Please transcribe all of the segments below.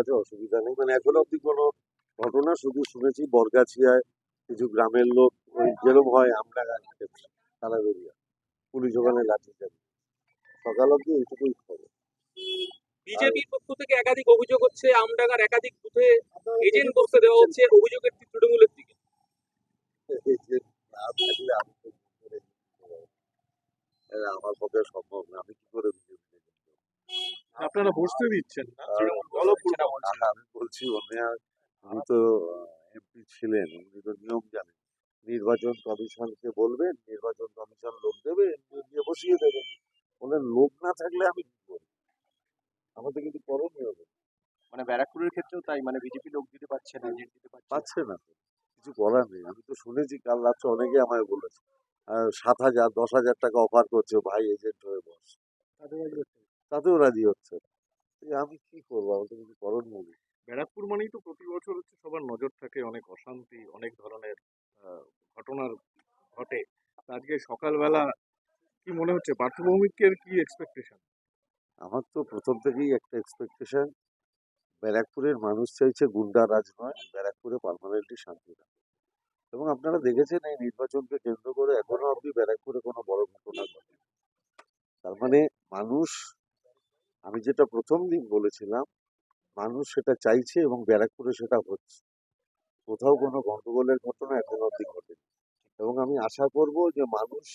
আছে অসুবিধা নেই। মানে এখনও অব্দি কোনো ঘটনা শুধু শুনেছি বরগাছিয়ায় কিছু গ্রামের লোক ওই যেরকম হয় আমরা তারা বেরিয়ে পুলিশ ওখানে লাঠি চালিয়ে সকাল অব্দি এইটুকুই খবর। বিজেপির পক্ষ থেকে একাধিক অভিযোগ হচ্ছে আমডাঙ্গার একাধিক বুথে এজেন্ট করতে দেওয়া হচ্ছে অভিযোগের তৃণমূলের দিকে। আমার পক্ষে সম্ভব না। আমি কি করে বুঝব? আপনারা বসতে দিচ্ছেন না আমি বলছি অন্যা উনি তো এমপি ছিলেন উনি তো নিয়ম জানেন। নির্বাচন কমিশনকে বলবেন নির্বাচন কমিশন লোক দেবে দিয়ে বসিয়ে দেবেন বলেন লোক না থাকলে আমি কি করব? আমাদের কিন্তু করণীয় হবে মানে ব্যারাকপুরের ক্ষেত্রেও তাই মানে বিজেপি লোক দিতে পারছে না দিতে পারছে না। কিছু করার নেই। আমি তো শুনেছি কাল রাত্রে অনেকে আমায় বলেছে সাত হাজার দশ হাজার টাকা অফার করছে ভাই এজেন্ট হয়ে বস। তাতেও রাজি হচ্ছে। না। আমি কি করব? আমার তো কিছু করণীয় নেই। ব্যারাকপুর মানেই তো প্রতি বছর হচ্ছে সবার নজর থাকে অনেক অশান্তি অনেক ধরনের ঘটনার ঘটে। আজকে সকালবেলা কি মনে হচ্ছে? পার্থভৌমিকের কি এক্সপেকটেশন আমার তো প্রথম থেকেই একটা এক্সপেকটেশন ব্যারাকপুরের মানুষ চাইছে গুন্ডা রাজ নয় ব্যারাকপুরে পার্মানেন্টলি শান্তি থাকে এবং আপনারা দেখেছেন এই নির্বাচনকে কেন্দ্র করে এখনও অবধি ব্যারাকপুরে কোনো বড় ঘটনা ঘটে তার মানে মানুষ আমি যেটা প্রথম দিন বলেছিলাম মানুষ সেটা চাইছে এবং ব্যারাকপুরে সেটা হচ্ছে। কোথাও কোনো গন্ডগোলের ঘটনা এখনও অবধি ঘটেনি। এবং আমি আশা করব যে মানুষ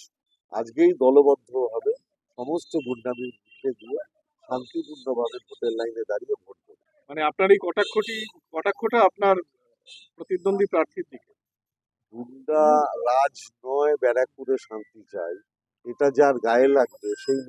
আজকেই দলবদ্ধ হবে সমস্ত গুন্ডামি মুখে দিয়ে শান্তিপূর্ণভাবে ভোটের লাইনে দাঁড়িয়ে ভোট দেবে। মানে আপনার এই কটাক্ষটি কটাক্ষটা আপনার প্রতিদ্বন্দ্বী প্রার্থীর দিকে? গুন্ডা রাজ নয় ব্যারাকপুরে শান্তি চাই। এটা যার গায়ে লাগবে সেই